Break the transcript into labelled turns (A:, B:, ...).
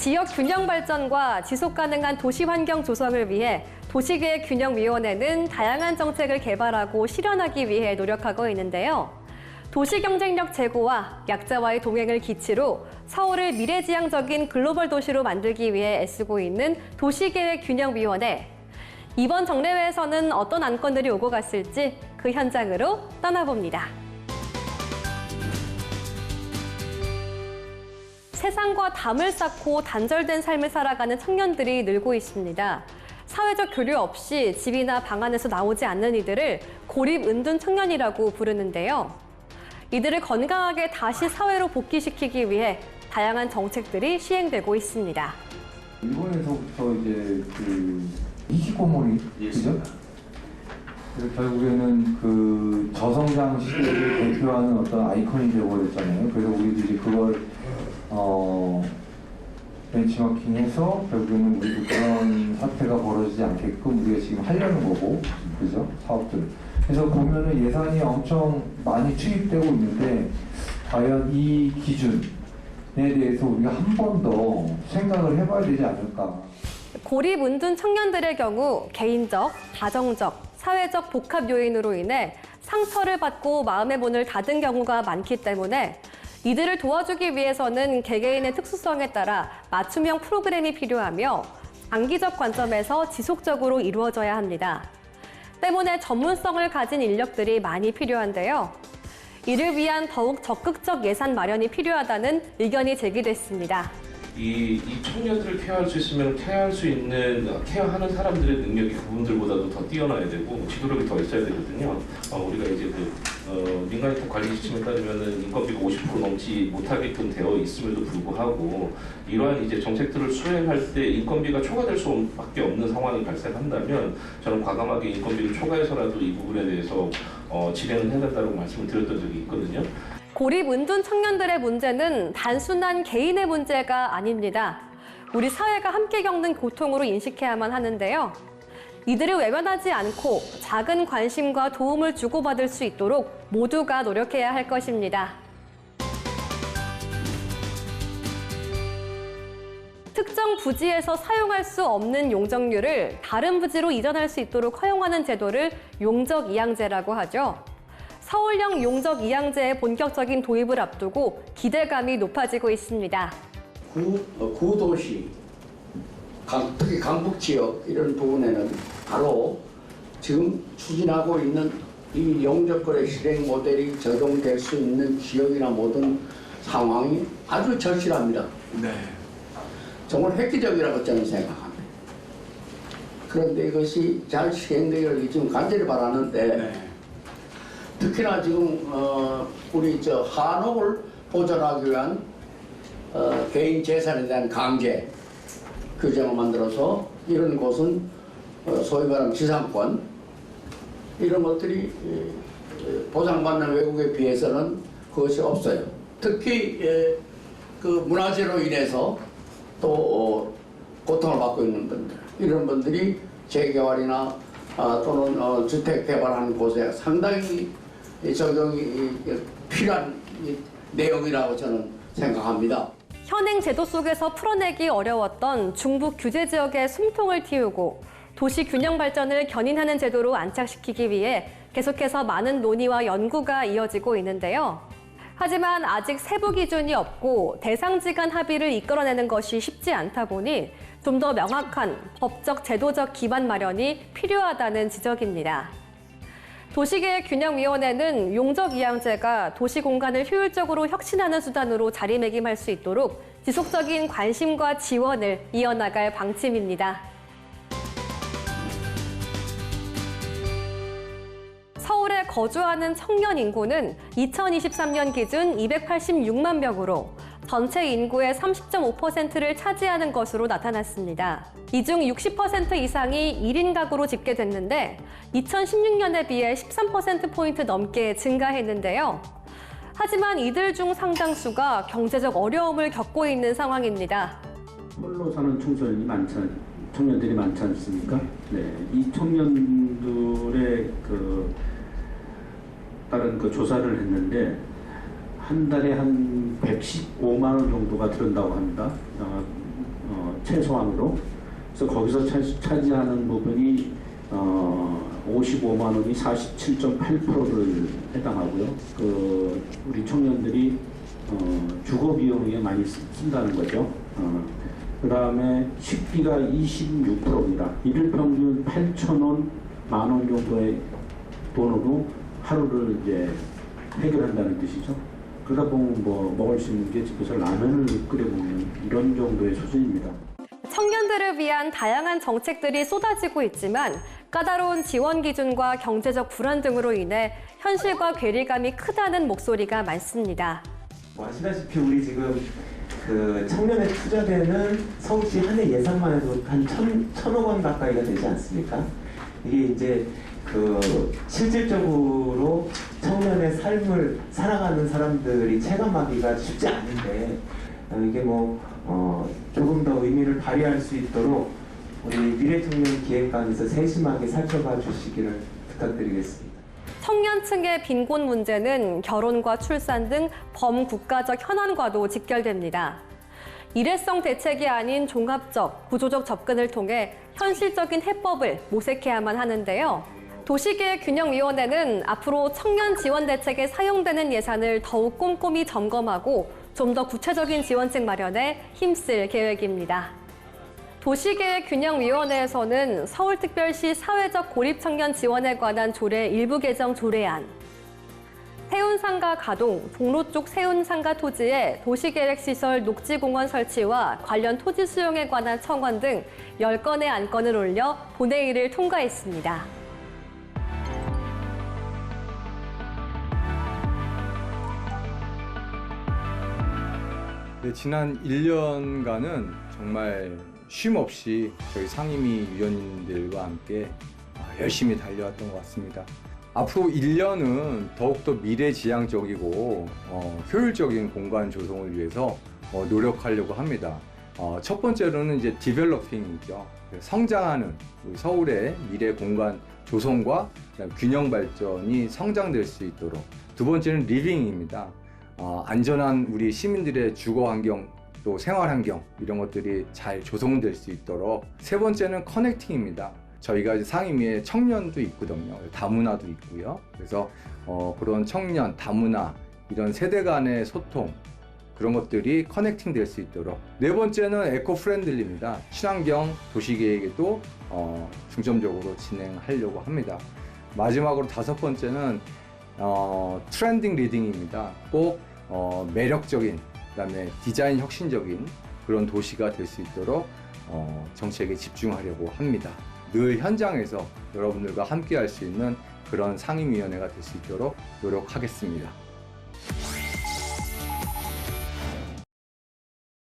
A: 지역 균형 발전과 지속 가능한 도시 환경 조성을 위해 도시계획 균형위원회는 다양한 정책을 개발하고 실현하기 위해 노력하고 있는데요. 도시 경쟁력 제고와 약자와의 동행을 기치로 서울을 미래지향적인 글로벌 도시로 만들기 위해 애쓰고 있는 도시계획 균형위원회. 이번 정례회에서는 어떤 안건들이 오고 갔을지 그 현장으로 떠나봅니다. 세상과 담을 쌓고 단절된 삶을 살아가는 청년들이 늘고 있습니다. 사회적 교류 없이 집이나 방 안에서 나오지 않는 이들을 고립 은둔 청년이라고 부르는데요. 이들을 건강하게 다시 사회로 복귀시키기 위해 다양한 정책들이 시행되고 있습니다.
B: 일본에서부터 이제 그 이시코모리 그죠? 그래서 결국에는 그 저성장 시대를 대표하는 어떤 아이콘이 되어버렸잖아요. 그래서 우리도 이제 그걸 어 벤치마킹해서 결국에는 우리도 그런 사태가 벌어지지 않게끔 우리가 지금 하려는 거고, 그죠? 사업들. 그래서 보면은 예산이 엄청 많이 투입되고 있는데 과연 이 기준에 대해서 우리가 한 번 더 생각을 해봐야 되지 않을까.
A: 고립 은둔 청년들의 경우 개인적, 가정적, 사회적 복합 요인으로 인해 상처를 받고 마음의 문을 닫은 경우가 많기 때문에 이들을 도와주기 위해서는 개개인의 특수성에 따라 맞춤형 프로그램이 필요하며 장기적 관점에서 지속적으로 이루어져야 합니다. 때문에 전문성을 가진 인력들이 많이 필요한데요. 이를 위한 더욱 적극적 예산 마련이 필요하다는 의견이 제기됐습니다.
C: 이, 이 청년들을 케어할 수 있으면 케어할 수 있는 어, 케어하는 사람들의 능력이 그분들보다도 더 뛰어나야 되고 지도력이 더 있어야 되거든요. 어, 우리가 이제 그 어, 민간위탁 관리 지침에 따르면은 인건비가 50% 넘지 못하게끔 되어 있음에도 불구하고 이러한 이제 정책들을 수행할 때 인건비가 초과될 수밖에 없는 상황이 발생한다면 저는 과감하게 인건비를 초과해서라도 이 부분에 대해서 어, 진행을 해야 된다고 말씀을 드렸던 적이 있거든요.
A: 고립 은둔 청년들의 문제는 단순한 개인의 문제가 아닙니다. 우리 사회가 함께 겪는 고통으로 인식해야만 하는데요. 이들을 외면하지 않고 작은 관심과 도움을 주고받을 수 있도록 모두가 노력해야 할 것입니다. 특정 부지에서 사용할 수 없는 용적률을 다른 부지로 이전할 수 있도록 허용하는 제도를 용적 이양제라고 하죠. 서울형 용적 이양제의 본격적인 도입을 앞두고 기대감이 높아지고 있습니다.
D: 구, 어, 구도시, 강, 특히 강북 지역 이런 부분에는 바로 지금 추진하고 있는 이 용적거래 실행 모델이 적용될 수 있는 지역이나 모든 상황이 아주 절실합니다.
E: 네.
D: 정말 획기적이라고 저는 생각합니다. 그런데 이것이 잘 시행되기를 지금 간절히 바라는데
E: 네.
D: 특히나 지금 어, 우리 저 한옥을 보존하기 위한 어, 개인 재산에 대한 강제 규정을 만들어서 이런 곳은 어, 소위 말하면 지상권 이런 것들이 에, 보장받는 외국에 비해서는 그것이 없어요. 특히 에, 그 문화재로 인해서 또 어, 고통을 받고 있는 분들 이런 분들이 재개발이나 아, 또는 어, 주택 개발하는 곳에 상당히 이 적용이 필요한 이 내용이라고 저는 생각합니다.
A: 현행 제도 속에서 풀어내기 어려웠던 중부 규제 지역의 숨통을 틔우고 도시 균형 발전을 견인하는 제도로 안착시키기 위해 계속해서 많은 논의와 연구가 이어지고 있는데요. 하지만 아직 세부 기준이 없고 대상지 간 합의를 이끌어내는 것이 쉽지 않다 보니 좀 더 명확한 법적 제도적 기반 마련이 필요하다는 지적입니다. 도시계획균형위원회는 용적이양제가 도시 공간을 효율적으로 혁신하는 수단으로 자리매김할 수 있도록 지속적인 관심과 지원을 이어나갈 방침입니다. 서울에 거주하는 청년 인구는 2023년 기준 286만 명으로 전체 인구의 30.5%를 차지하는 것으로 나타났습니다. 이 중 60% 이상이 1인 가구로 집계됐는데 2016년에 비해 13%포인트 넘게 증가했는데요. 하지만 이들 중 상당수가 경제적 어려움을 겪고 있는 상황입니다.
F: 홀로 사는 청소년이 많지 않- 청년들이 많지 않습니까? 네, 이 청년들의 그 다른 그 조사를 했는데 한 달에 한 115만 원 정도가 들은다고 합니다. 어, 최소한으로. 그래서 거기서 차, 차지하는 부분이 어, 55만 원이 47.8%를 해당하고요. 그 우리 청년들이 어, 주거 비용에 많이 쓰- 쓴다는 거죠. 어, 그 다음에 식비가 26%입니다. 일일 평균 8천 원, 만 원 정도의 돈으로 하루를 이제 해결한다는 뜻이죠. 그러다 보면 뭐 먹을 수 있는 게 집에서 라면을 끓여 먹는 이런 정도의 수준입니다.
A: 청년들을 위한 다양한 정책들이 쏟아지고 있지만 까다로운 지원 기준과 경제적 불안 등으로 인해 현실과 괴리감이 크다는 목소리가 많습니다.
E: 뭐 아시다시피 우리 지금 그 청년에 투자되는 서울시 한 해 예산만 해도 한 천, 천억 원 가까이가 되지 않습니까? 이게 이제 그 실질적으로 청년의 삶을 살아가는 사람들이 체감하기가 쉽지 않은데 어, 이게 뭐 어, 조금 더 의미를 발휘할 수 있도록 우리 미래 청년 기획관에서 세심하게 살펴봐 주시기를 부탁드리겠습니다.
A: 청년층의 빈곤 문제는 결혼과 출산 등 범국가적 현안과도 직결됩니다. 일회성 대책이 아닌 종합적, 구조적 접근을 통해 현실적인 해법을 모색해야만 하는데요. 도시계획균형위원회는 앞으로 청년 지원 대책에 사용되는 예산을 더욱 꼼꼼히 점검하고 좀 더 구체적인 지원책 마련에 힘쓸 계획입니다. 도시계획균형위원회에서는 서울특별시 사회적 고립청년 지원에 관한 조례 일부 개정 조례안, 세운상가 가동, 종로 쪽 세운상가 토지에 도시계획시설 녹지공원 설치와 관련 토지 수용에 관한 청원 등 10건의 안건을 올려 본회의를 통과했습니다.
G: 네, 지난 1년간은 정말 쉼 없이 저희 상임위 위원님들과 함께 아, 열심히 달려왔던 것 같습니다. 앞으로 1년은 더욱더 미래지향적이고 어, 효율적인 공간 조성을 위해서 어, 노력하려고 합니다. 어, 첫 번째로는 이제 디벨로핑이죠. 성장하는 서울의 미래 공간 조성과 균형 발전이 성장될 수 있도록 두 번째는 리빙입니다. 어, 안전한 우리 시민들의 주거 환경 또 생활 환경 이런 것들이 잘 조성될 수 있도록 세 번째는 커넥팅입니다. 저희가 상임위에 청년도 있거든요. 다문화도 있고요. 그래서 어, 그런 청년, 다문화 이런 세대 간의 소통 그런 것들이 커넥팅 될 수 있도록 네 번째는 에코 프렌들리입니다. 친환경 도시 계획에도 어, 중점적으로 진행하려고 합니다. 마지막으로 다섯 번째는 어, 트렌딩 리딩입니다. 꼭 어, 매력적인 그다음에 디자인 혁신적인 그런 도시가 될 수 있도록 어, 정책에 집중하려고 합니다. 늘 현장에서 여러분들과 함께 할 수 있는 그런 상임위원회가 될 수 있도록 노력하겠습니다.